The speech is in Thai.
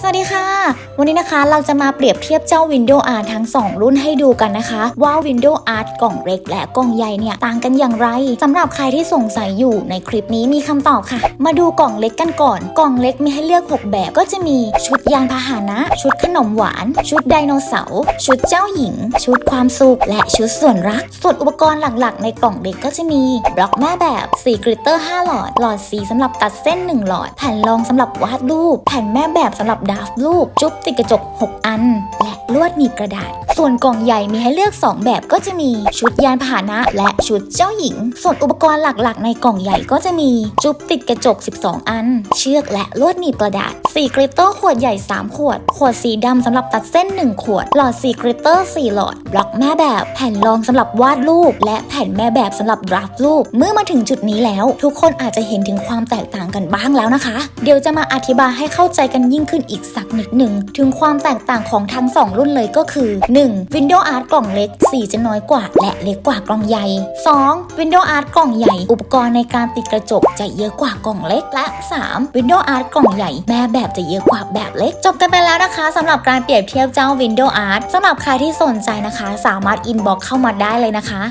สวัสดีค่ะ วันนี้นะคะเราจะมาเปรียบเทียบเจ้า Windows Art ทั้ง 2 รุ่นให้ดูกันนะคะ ว่า Windows Art กล่องเล็กและกล่องใหญ่เนี่ยต่างกันอย่างไรสำหรับใครที่สงสัยอยู่ในคลิปนี้มีคำตอบค่ะ มาดูกล่องเล็กกันก่อน กล่องเล็กมีให้เลือก 6 แบบก็จะมีชุดยานพาหนะ ชุดขนมหวาน ชุดไดโนเสาร์ชุดเจ้าหญิง ชุดความสุขและชุดส่วนรัก ส่วนอุปกรณ์หลักๆ ในกล่องเล็กก็จะมีบล็อกแม่แบบสีกริตเตอร์5หลอดหลอดสีสำหรับตัดเส้น 1 หลอด แผ่นรองสำหรับวาดรูป แผ่นแม่แบบสำหรับดาฟต์รูป จุ๊บติดกระจก 6 อัน และลวดหนีบกระดาษ ส่วนกล่องใหญ่มีให้เลือก 2 แบบก็จะมีชุดยานพาหนะ และชุดเจ้าหญิง ส่วนอุปกรณ์หลักๆ ในกล่องใหญ่ก็จะมีจุบติดกระจก 12 อัน เชือกและลวดหนีบกระดาษสีกริตเตอร์ขวดใหญ่ 3 ขวด ขวดสีดำสำหรับตัดเส้น 1 ขวด หลอดสีกริตเตอร์ 4 หลอด บล็อกแม่แบบ แผ่นรองสำหรับวาดรูป และแผ่นแม่แบบสำหรับดราฟต์รูป เมื่อมาถึงจุดนี้แล้ว ทุกคนอาจจะเห็นถึงความแตกต่างกันบ้างแล้วนะคะ เดี๋ยวจะมาอธิบายให้เข้าใจกันยิ่งขึ้นอีกสักนิดหนึ่งถึงความแตกต่างของทั้ง 2 รุ่นเลยก็คือ 1. 1. Windows Art กล่องเล็ก สีจะน้อยกว่า และเล็กกว่ากล่องใหญ่ 2. Windows Art กล่องใหญ่ อุปกรณ์ในการติดกระจกจะเยอะกว่ากล่องเล็ก และ 3. Windows Art กล่องใหญ่ แม่แบบจะเยอะกว่าแบบเล็ก จบกันไปแล้วนะคะสำหรับการเปรียบเทียบเจ้า Windows Art สำหรับใครที่สนใจนะคะ สามารถ inbox เข้ามาได้เลยนะคะ